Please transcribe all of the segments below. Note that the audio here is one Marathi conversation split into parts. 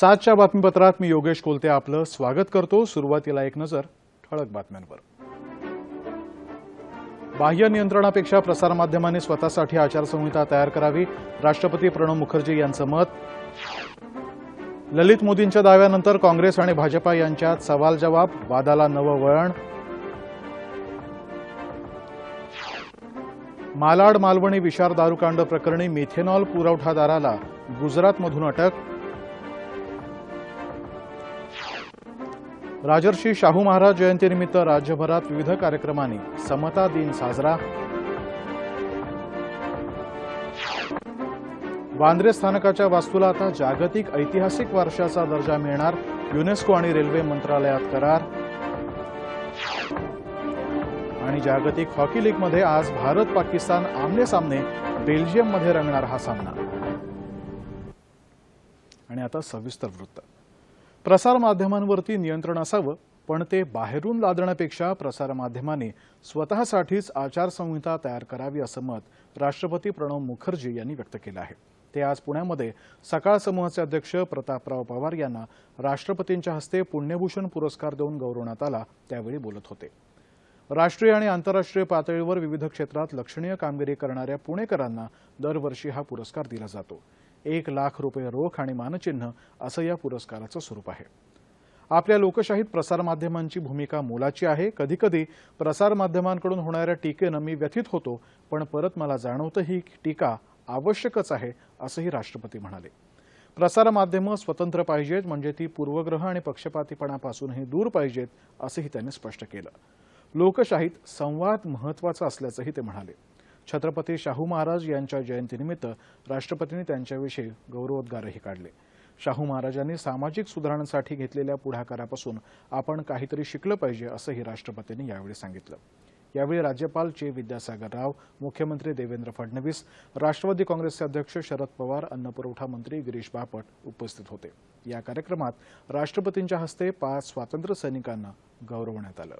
सातच्या बातमीपत्रात मी योगेश कोलते आपलं स्वागत करतो. सुरुवातीला एक नजर ठळक बातम्यांवर. बाह्य नियंत्रणापेक्षा प्रसारमाध्यमांनी स्वतःसाठी आचारसंहिता तयार करावी राष्ट्रपती प्रणव मुखर्जी यांचं मत. ललित मोदींच्या दाव्यानंतर काँग्रेस आणि भाजपा यांच्यात सवाल जवाब वादाला नवं वळण. मालाड मालवणी विशार दारूकांड प्रकरणी मिथेनॉल पुरवठादाराला गुजरातमधून अटक. राजर्षी शाहू महाराज जयंतीनिमित्त राज्यभरात विविध कार्यक्रमांनी समता दिन साजरा. वांद्रे स्थानकाच्या वास्तूला आता जागतिक ऐतिहासिक वारशाचा दर्जा मिळणार युनेस्को आणि रेल्वे मंत्रालयात करार. आणि जागतिक हॉकी लीगमध्ये आज भारत पाकिस्तान आमने सामने बेल्जियममध्ये रंगणार हा सामना. आणि आता सविस्तर वृत्त. प्रसारमाध्यमांवरती नियंत्रण असावं पण ते बाहेरून लादण्यापेक्षा प्रसारमाध्यमांनी स्वतःसाठीच आचारसंहिता तयार करावी असं मत राष्ट्रपती प्रणव मुखर्जी यांनी व्यक्त केलं आहे. ते आज पुण्यामध्ये सकाळ समूहाचे अध्यक्ष प्रतापराव पवार यांना राष्ट्रपतींच्या हस्ते पुण्यभूषण पुरस्कार देऊन गौरवण्यात आला त्यावेळी बोलत होते. राष्ट्रीय आणि आंतरराष्ट्रीय पातळीवर विविध क्षेत्रात लक्षणीय कामगिरी करणाऱ्या पुणेकरांना दरवर्षी हा पुरस्कार दिला जातो. एक लाख रुपये रोख आणि मानचिन्ह असं या पुरस्काराचं स्वरूप आहे. आपल्या लोकशाहीत प्रसारमाध्यमांची भूमिका मोलाची आहे. कधीकधी प्रसारमाध्यमांकडून होणाऱ्या टीकेनं मी व्यथित होतो पण परत मला जाणवतं ही टीका आवश्यकच आहे असंही राष्ट्रपती म्हणाले. प्रसारमाध्यमं स्वतंत्र पाहिजेत म्हणजे ती पूर्वग्रह आणि पक्षपातीपणापासूनही दूर पाहिजेत असंही त्यांनी स्पष्ट केलं. लोकशाहीत संवाद महत्त्वाचा असल्याचंही ते म्हणाले. छत्रपती शाहू महाराज यांच्या जयंतीनिमित्त राष्ट्रपतींनी त्यांच्याविषयी गौरवोद्गारही काढले. शाहू महाराजांनी सामाजिक सुधारणांसाठी घेतलेल्या पुढाकारापासून आपण काहीतरी शिकलं पाहिजे असंही राष्ट्रपतींनी यावेळी सांगितलं. यावेळी राज्यपाल चे विद्यासागर राव मुख्यमंत्री देवेंद्र फडणवीस राष्ट्रवादी काँग्रेसचे अध्यक्ष शरद पवार अन्नपुरवठा मंत्री गिरीश बापट उपस्थित होते. या कार्यक्रमात राष्ट्रपतींच्या हस्ते पाच स्वातंत्र्य सैनिकांना गौरवण्यात आलं.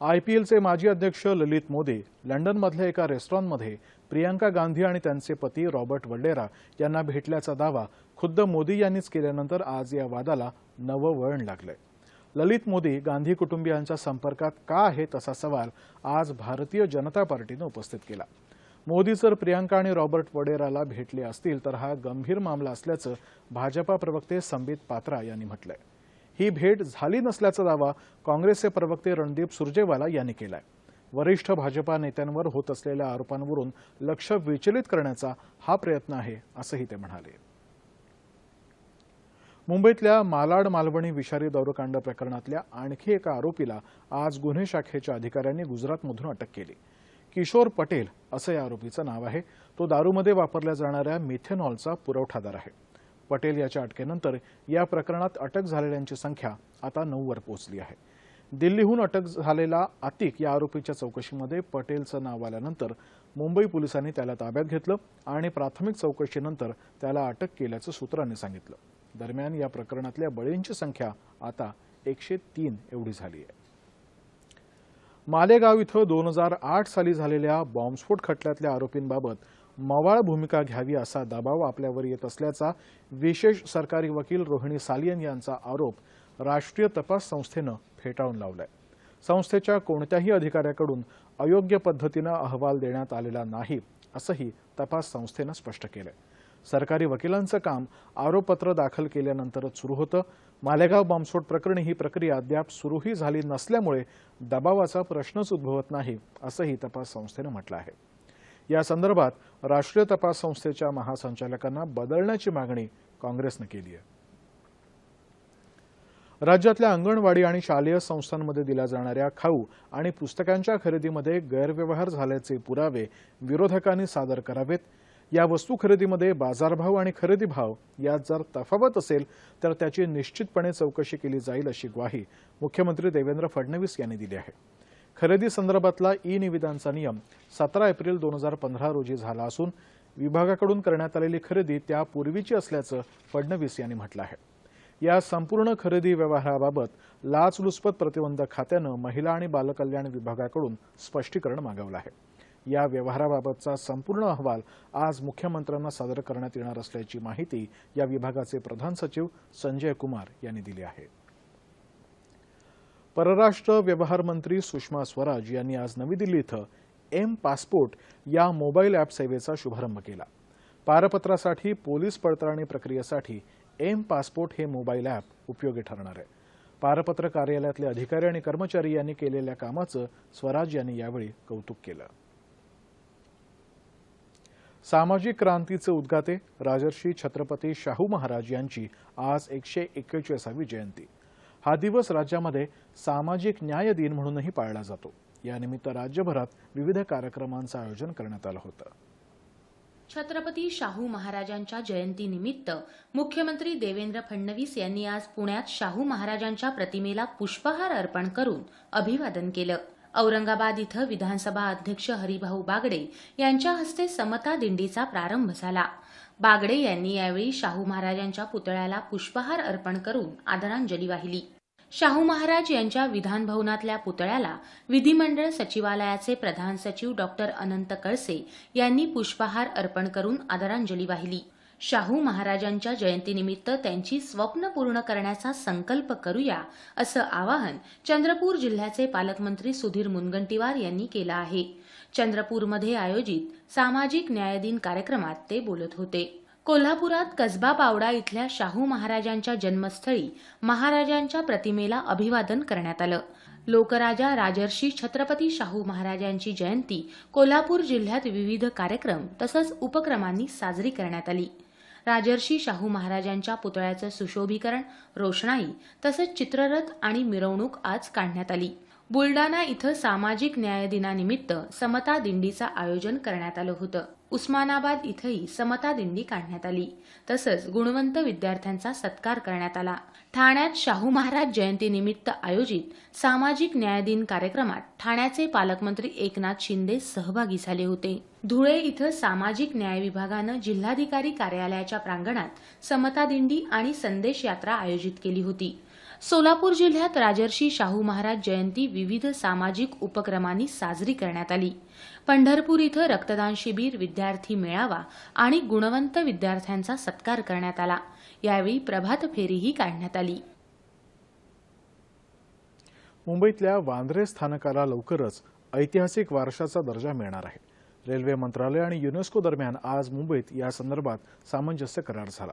आयपीएलचे माजी अध्यक्ष ललित मोदी लंडनमधल्या एका रेस्टॉरंटमध्ये प्रियांका गांधी आणि त्यांचे पती रॉबर्ट वडेरा यांना भेटल्याचा दावा खुद्द मोदी यांनीच केल्यानंतर आज या वादाला नवं वळण लागलंय. ललित मोदी गांधी कुटुंबियांच्या संपर्कात का आहेत असा सवाल आज भारतीय जनता पार्टीनं उपस्थित केला. मोदी जर प्रियांका आणि रॉबर्ट वडेराला भेटले असतील तर हा गंभीर मामला असल्याचं भाजपा प्रवक्ते संबित पात्रा यांनी म्हटलंय. ही भेट झाली नसल्याचा दावा काँग्रेसचे प्रवक्ते रणदीप सुरजेवाला यांनी केलाय. वरिष्ठ भाजपा नेत्यांवर होत असलेल्या आरोपांवरून लक्ष विचलित करण्याचा हा प्रयत्न आहे असंही ते म्हणाले. मुंबईतल्या मालाड मालवणी विषारी दौरकांड प्रकरणातल्या आणखी एका आरोपीला आज गुन्हे शाखेच्या अधिकाऱ्यांनी गुजरातमधून अटक केली. किशोर पटेल असं या आरोपीचं नाव आहे. तो दारूमध्ये वापरल्या जाणाऱ्या मिथेनॉलचा पुरवठादार आहे. पटेल याच्या अटकेनंतर या प्रकरणात अटक झालेल्यांची संख्या आता नऊवर पोहोचली आहे. दिल्लीहून अटक झालेला आतिक या आरोपीच्या चौकशीमध्ये पटेलचं नाव आल्यानंतर मुंबई पोलिसांनी त्याला ताब्यात घेतलं आणि प्राथमिक चौकशीनंतर त्याला अटक केल्याचं सूत्रांनी सांगितलं. दरम्यान या प्रकरणातल्या बळींची संख्या आता एकशे तीन एवढी झाली आहे. मालेगाव इथं दोन हजार आठ साली झालेल्या बॉम्बस्फोट खटल्यातल्या आरोपींबाबत मवाळ भूमिका घ्यावी असा दबाव आपल्यावर येत असल्याचा विशेष सरकारी वकील रोहिणी सालियन यांचा आरोप राष्ट्रीय तपास संस्थेनं फेटाळून लावलाय. संस्थेच्या कोणत्याही अधिकाऱ्याकडून अयोग्य पद्धतीनं अहवाल देण्यात आलेला नाही असंही तपास संस्थेनं स्पष्ट केलंय. सरकारी वकिलांचं काम आरोपपत्र दाखल केल्यानंतरच सुरू होतं. मालेगाव बॉम्बस्फोट प्रकरणी ही प्रक्रिया अद्याप सुरूही झाली नसल्यामुळे दबावाचा प्रश्नच उद्भवत नाही असंही तपास संस्थेनं म्हटलं आहे. या संदर्भात राष्ट्रीय तपास संस्थेच्या महासंचालकांना बदलण्याची मागणी काँग्रेसनं केली आहे. राज्यातल्या अंगणवाडी आणि शालेय संस्थांमध्ये दिल्या जाणाऱ्या खाऊ आणि पुस्तकांच्या खरेदीमध्ये गैरव्यवहार झाल्याचे पुरावे विरोधकांनी सादर करावेत. या वस्तू खरेदीमध्ये बाजारभाव आणि खरेदी भाव यात जर तफावत असेल तर त्याची निश्चितपणे चौकशी केली जाईल अशी ग्वाही मुख्यमंत्री देवेंद्र फडणवीस यांनी दिली आहे. खरेदी संदर्भातला ई निविदांचा नियम सतरा एप्रिल दोन हजार पंधरा रोजी झाला असून विभागाकडून करण्यात आलेली खरेदी त्यापूर्वीची असल्याचं फडणवीस यांनी म्हटलं आहे. या संपूर्ण खरेदी व्यवहाराबाबत लाचलुचपत प्रतिबंधक खात्यानं महिला आणि बालकल्याण विभागाकडून स्पष्टीकरण मागवलं आहे. या व्यवहाराबाबतचा संपूर्ण अहवाल आज मुख्यमंत्र्यांना सादर करण्यात येणार असल्याची माहिती या विभागाचे प्रधान सचिव संजय कुमार यांनी दिली आहे. परराष्ट्र व्यवहार मंत्री सुषमा स्वराज यांनी आज नवी दिल्ली इथं एम पासपोर्ट या मोबाईल ॲप सेवेचा शुभारंभ केला. पारपत्रासाठी पोलीस पडताळणी प्रक्रियेसाठी एम पासपोर्ट हे मोबाईल ॲप उपयोगी ठरणार आहे. पारपत्र कार्यालयातले अधिकारी आणि कर्मचारी यांनी केलेल्या कामाचं स्वराज यांनी यावेळी कौतुक केलं. सामाजिक क्रांतीचे उद्गाते राजर्षी छत्रपती शाहू महाराज यांची आज एकशे एक्केचाळीसावी जयंती. हा दिवस राज्यामध्ये सामाजिक न्याय दिन म्हणूनही पाळला जातो. यानिमित्त राज्यभरात विविध कार्यक्रमांचं आयोजन करण्यात आलं होतं. छत्रपती शाहू महाराजांच्या जयंतीनिमित्त मुख्यमंत्री देवेंद्र फडणवीस यांनी आज पुण्यात शाहू महाराजांच्या प्रतिमेला पुष्पहार अर्पण करून अभिवादन केलं. औरंगाबाद इथं विधानसभा अध्यक्ष हरिभाऊ बागडे यांच्या हस्ते समता दिंडीचा प्रारंभ झाला. बागडे यांनी यावेळी शाहू महाराजांच्या पुतळ्याला पुष्पहार अर्पण करून आदरांजली वाहिली. शाहू महाराज यांच्या विधानभवनातल्या पुतळ्याला विधिमंडळ सचिवालयाचे प्रधान सचिव डॉक्टर अनंत कळसे यांनी पुष्पहार अर्पण करून आदरांजली वाहिली. शाहू महाराजांच्या जयंतीनिमित्त त्यांची स्वप्न पूर्ण करण्याचा संकल्प करूया असं आवाहन चंद्रपूर जिल्ह्याचे पालकमंत्री सुधीर मुनगंटीवार यांनी केलं आहे. चंद्रपूरमध्ये आयोजित सामाजिक न्याय दिन कार्यक्रमात ते बोलत होते. कोल्हापुरात कसबा पावडा इथल्या शाहू महाराजांच्या जन्मस्थळी महाराजांच्या प्रतिमेला अभिवादन करण्यात आलं. लोकराजा राजर्षी छत्रपती शाहू महाराजांची जयंती कोल्हापूर जिल्ह्यात विविध कार्यक्रम तसंच उपक्रमांनी साजरी करण्यात आली. राजर्षी शाहू महाराजांच्या पुतळ्याचं सुशोभीकरण रोषणाई तसंच चित्ररथ आणि मिरवणूक आज काढण्यात आली. बुलडाणा इथं सामाजिक न्याय दिनानिमित्त समता दिंडीचं आयोजन करण्यात आलं होतं. उस्मानाबाद इथंही समता दिंडी काढण्यात आली. तसंच गुणवंत विद्यार्थ्यांचा सत्कार करण्यात आला. ठाण्यात शाहू महाराज जयंतीनिमित्त आयोजित सामाजिक न्याय दिन कार्यक्रमात ठाण्याचे पालकमंत्री एकनाथ शिंदे सहभागी झाले होते. धुळे इथं सामाजिक न्याय विभागानं जिल्हाधिकारी कार्यालयाच्या प्रांगणात समता दिंडी आणि संदेश यात्रा आयोजित केली होती. सोलापूर जिल्ह्यात राजर्षी शाहू महाराज जयंती विविध सामाजिक उपक्रमांनी साजरी करण्यात आली. पंढरपूर इथं रक्तदान शिबिर विद्यार्थी मेळावा आणि गुणवंत विद्यार्थ्यांचा सत्कार करण्यात आला. यावेळी प्रभात फेरीही काढण्यात आली. मुंबईतल्या वांद्रे स्थानकाला लवकरच ऐतिहासिक वारशाचा दर्जा मिळणार आहे. रेल्वे मंत्रालय आणि युनेस्को दरम्यान आज मुंबईत या संदर्भात सामंजस्य करार झाला.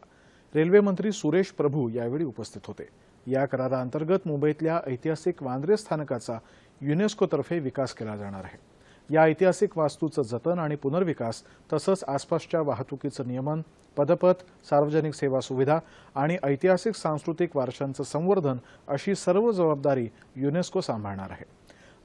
रेल्वे मंत्री सुरेश प्रभू यावेळी उपस्थित होते. या कराराअंतर्गत मुंबईतल्या ऐतिहासिक वांद्रे स्थानकाचा युनेस्कोतर्फे विकास केला जाणार आहे. या ऐतिहासिक वास्तूचं जतन आणि पुनर्विकास तसंच आसपासच्या वाहतुकीचं नियमन पदपथ सार्वजनिक सेवा सुविधा आणि ऐतिहासिक सांस्कृतिक वारशांचं संवर्धन अशी सर्व जबाबदारी युनेस्को सांभाळणार आहे.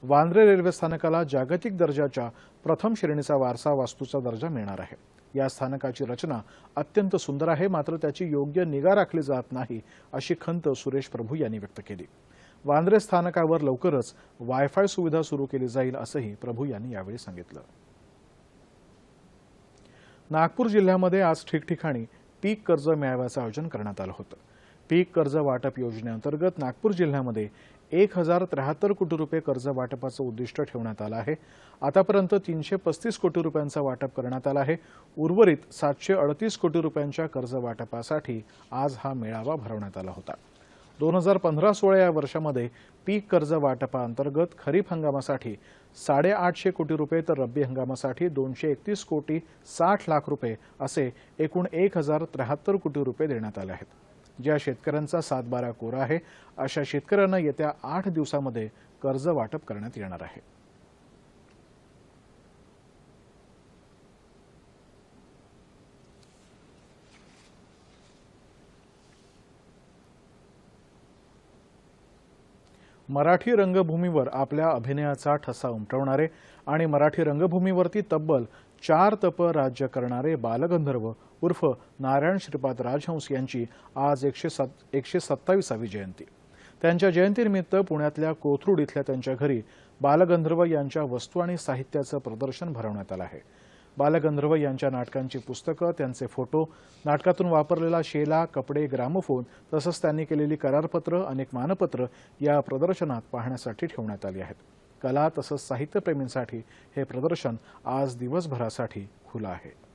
वांद्रे रेल्वे स्थानकाला जागतिक दर्जाच्या प्रथम श्रेणीचा वारसा वास्तूचा दर्जा मिळणार आहे. या स्थानकाची रचना अत्यंत सुंदर आहे मात्र त्याची योग्य निगा राखली जात नाही अशी खंत सुरेश प्रभू यांनी व्यक्त केली. वांद्रे स्थानकावर लवकरच वायफाय सुविधा सुरू केली जाईल असंही प्रभू यांनी यावेळी सांगितलं. नागपूर जिल्ह्यामध्ये आज ठिकठिकाणी पीक कर्ज मेळाव्याचं आयोजन करण्यात आलं होतं. पीक कर्ज वाटप योजनेअंतर्गत नागपूर जिल्ह्यामध्ये एक हजार त्र्याहत्तर कोटी रुपये कर्ज वाटपाचं उद्दिष्ट ठेवण्यात आलं आहे. आतापर्यंत तीनशे पस्तीस कोटी रुपयांचं वाटप करण्यात आलं आहे. उर्वरित सातशे अडतीस कोटी रुपयांच्या कर्ज वाटपासाठी आज हा मेळावा भरवण्यात आला होता. दोन हजार पंधरा सोळा या वर्षामध्ये पीक कर्ज वाटपाअंतर्गत खरीप हंगामासाठी साडेआठशे कोटी रुपये तर रब्बी हंगामासाठी दोनशे एकतीस कोटी साठ लाख रुपये असे एकूण एक हजार त्र्याहत्तर कोटी रुपये देण्यात आले आहेत. ज्या शेतकऱ्यांचा सातबारा कोरा आहे अशा शेतकऱ्यांना येत्या आठ दिवसामध्ये कर्ज वाटप करण्यात येणार आहे. मराठी रंगभूमीवर आपल्या अभिनयाचा ठसा उमटवणारे आणि मराठी रंगभूमीवरती तब्बल चार तप राज्य करणारे बालगंधर्व उर्फ नारायण श्रीपाद राजहंस यांची आज एकशे सत एकशे सत्तावीसावी जयंती. त्यांच्या जयंतीनिमित्त पुण्यातल्या कोथरूड इथल्या त्यांच्या घरी बालगंधर्व यांच्या वस्तू आणि साहित्याचं प्रदर्शन भरवण्यात आलं आहे. बालगंधर्व यांच्या नाटकांची पुस्तकं त्यांचे फोटो नाटकातून वापरलेला शेला कपडे ग्रामोफोन तसंच त्यांनी केलेली करारपत्र अनेक मानपत्र या प्रदर्शनात पाहण्यासाठी ठेवण्यात आली आहेत. कला तसंच साहित्यप्रेमींसाठी हे प्रदर्शन आज दिवसभरासाठी खुलं आहे.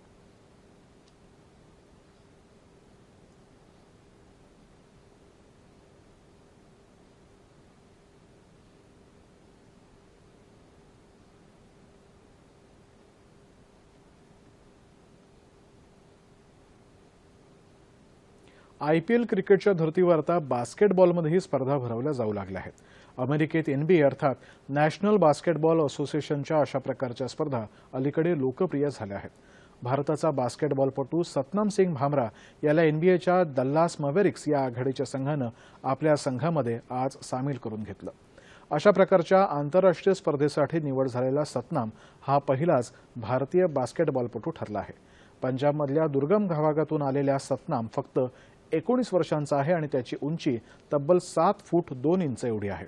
आय पी एल क्रिकेटच्या धर्तीवर आता बास्केटबॉलमध्येही स्पर्धा भरवल्या जाऊ लागल्या आहेत. अमेरिकेत एनबीए अर्थात नॅशनल बास्केटबॉल असोसिएशनच्या अशा प्रकारच्या स्पर्धा अलीकडे लोकप्रिय झाल्या आहेत. भारताचा बास्केटबॉलपटू सतनाम सिंग भामरा याला एनबीएच्या दल्लास मवेरिक्स या आघाडीच्या संघानं आपल्या संघामध्ये आज सामील करून घेतलं. अशा प्रकारच्या आंतरराष्ट्रीय स्पर्धेसाठी निवड झालेला सतनाम हा पहिलाच भारतीय बास्केटबॉलपटू ठरला आहे. पंजाबमधल्या दुर्गम भागातून आलेल्या सतनाम फक्त एकोणीस वर्षांचा आहे आणि त्याची उंची तब्बल सात फूट दोन इंच एवढी आहे.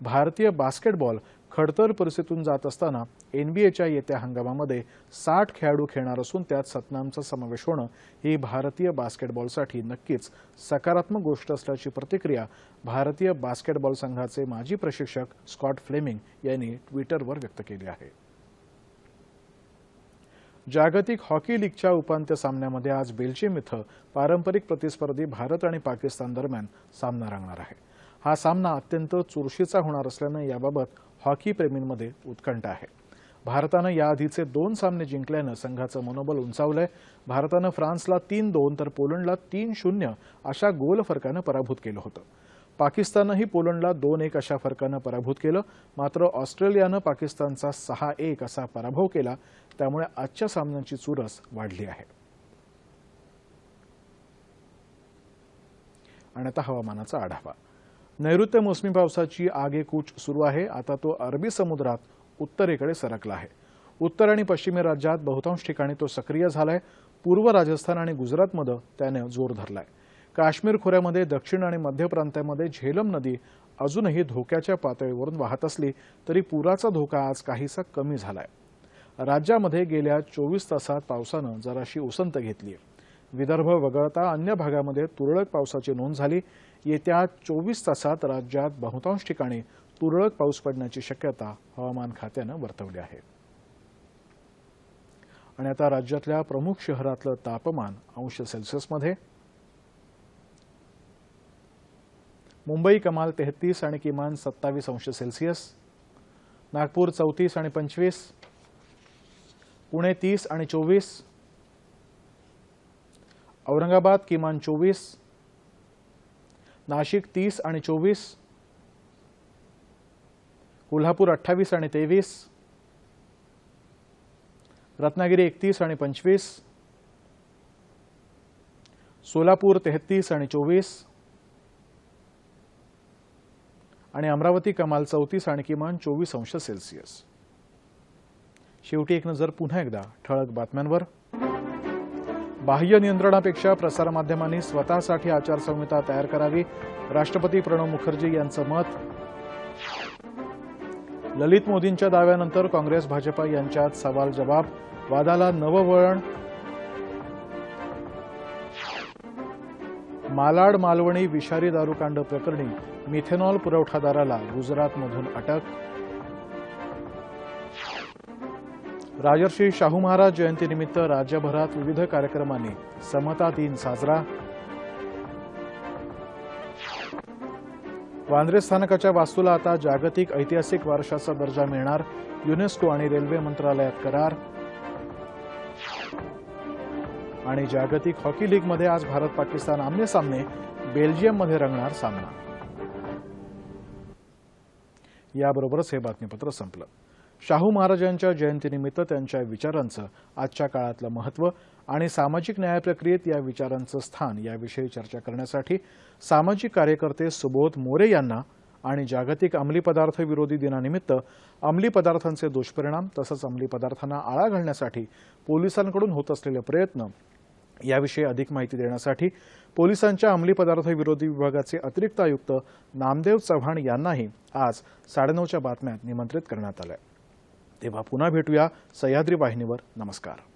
भारतीय बास्केटबॉल खडतर परिस्थितीतून जात असताना एनबीएच्या येत्या हंगामामध्ये साठ खेळाडू खेळणार असून त्यात सतनामचा समावेश होणं ही भारतीय बास्केटबॉलसाठी नक्कीच सकारात्मक गोष्ट असल्याची प्रतिक्रिया भारतीय बास्केटबॉल संघाचे माजी प्रशिक्षक स्कॉट फ्लेमिंग यांनी ट्विटरवर व्यक्त केली आहे. जागतिक हॉकी लीगच्या उपांत्य सामन्यामध्ये आज बेल्जियम इथं पारंपरिक प्रतिस्पर्धी भारत आणि पाकिस्तान दरम्यान सामना रंगणार आहे. हा सामना अत्यंत चुरशीचा होणार असल्यानं याबाबत हॉकी प्रेमींमध्ये उत्कंठ आहे. भारतानं याआधीचे दोन सामने जिंकल्यानं संघाचं मनोबल उंचावलंय. भारतानं फ्रान्सला तीन दोन तर पोलंडला तीन शून्य अशा गोल फरकानं पराभूत केलं होतं. पाकिस्तानही पोलंडला दोन एक अशा फरकानं पराभूत केलं. मात्र ऑस्ट्रेलियानं पाकिस्तानचा सहा एक असा पराभव केला. त्यामुळे आजच्या सामन्यांची चुरस वाढली आहे. आणि आता हवामानाचा आढावा. नैऋत्य मोसमी पावसाची आगेकूच सुरू आहे. आता तो अरबी समुद्रात उत्तरेकडे सरकला आहे. उत्तर आणि पश्चिमी राज्यात बहुतांश ठिकाणी तो सक्रिय झालाय. पूर्व राजस्थान आणि गुजरातमध्ये त्याने जोर धरलाय. काश्मीर खोऱ्यामध्ये दक्षिण आणि मध्य प्रांतामध्ये झेलम नदी अजूनही धोक्याच्या पातळीवरून वाहत असली तरी पुराचा धोका आज काहीसा कमी झालाय. राज्यामध्ये गेल्या चोवीस तासात पावसानं जराशी उसंत घेतली विदर्भ वगळता अन्य भागामध्ये तुरळक पावसाची नोंद झाली. येत्या चोवीस तासात राज्यात बहुतांश ठिकाणी तुरळक पाऊस पडण्याची शक्यता हवामान खात्यानं वर्तवली आहे. आणि आता राज्यातल्या प्रमुख शहरातलं तापमान अंश सेल्सिअसमध्ये. मुंबई कमाल तेहतीस आणि किमान सत्तावीस अंश सेल्सिअस. नागपूर चौतीस आणि पंचवीस. पुणे तीस आणि चोवीस. औरंगाबाद किमान चोवीस. नाशिक तीस आणि चोवीस. कोल्हापूर अठ्ठावीस आणि तेवीस. रत्नागिरी एकतीस आणि पंचवीस. सोलापूर तेहतीस आणि चोवीस. आणि अमरावती कमाल चौतीस आणि किमान चोवीस अंश सेल्सिअस. शेवटी एक नजर पुन्हा एकदा ठळक बातम्यांवर. बाह्य नियंत्रणापेक्षा प्रसारमाध्यमांनी स्वतःसाठी आचारसंहिता तयार करावी राष्ट्रपती प्रणव मुखर्जी यांचं मत. ललित मोदींच्या दाव्यानंतर काँग्रेस भाजपा यांच्यात सवाल जबाब वादाला नवं वळण. मालाड मालवणी विषारी दारूकांड प्रकरणी मिथेनॉल पुरवठादाराला गुजरातमधून अटक. राजर्षी शाहू महाराज जयंतीनिमित्त राज्यभरात विविध कार्यक्रमांनी समता दिन साजरा. वांद्रे स्थानकाच्या वास्तूला आता जागतिक ऐतिहासिक वारशाचा दर्जा मिळणार युनेस्को आणि रेल्वे मंत्रालयात करार. आणि जागतिक हॉकी लीगमध्ये आज भारत पाकिस्तान आमने सामने बेल्जियममध्ये रंगणार सामना. याबरोबरच हे बातमीपत्र संपलं. शाहू महाराजांच्या जयंतीनिमित्त त्यांच्या विचारांचं आजच्या काळातलं महत्त्व आणि सामाजिक न्याय प्रक्रियेत या विचारांचं स्थान याविषयी चर्चा करण्यासाठी सामाजिक कार्यकर्ते सुबोध मोरे यांना आणि जागतिक अंमली पदार्थ विरोधी दिनानिमित्त अंमली पदार्थांचे दुष्परिणाम तसंच अंमली पदार्थांना आळा घालण्यासाठी पोलिसांकडून होत असलेले प्रयत्न याविषयी अधिक माहिती देण्यासाठी पोलिसांच्या अंमली पदार्थ विरोधी विभागाचे अतिरिक्त आयुक्त नामदेव चव्हाण यांनाही आज साडेनऊच्या बातम्यात निमंत्रित करण्यात आलं आहे तेव्हा पुन्हा भेटूया सह्याद्री वाहिनीवर. नमस्कार.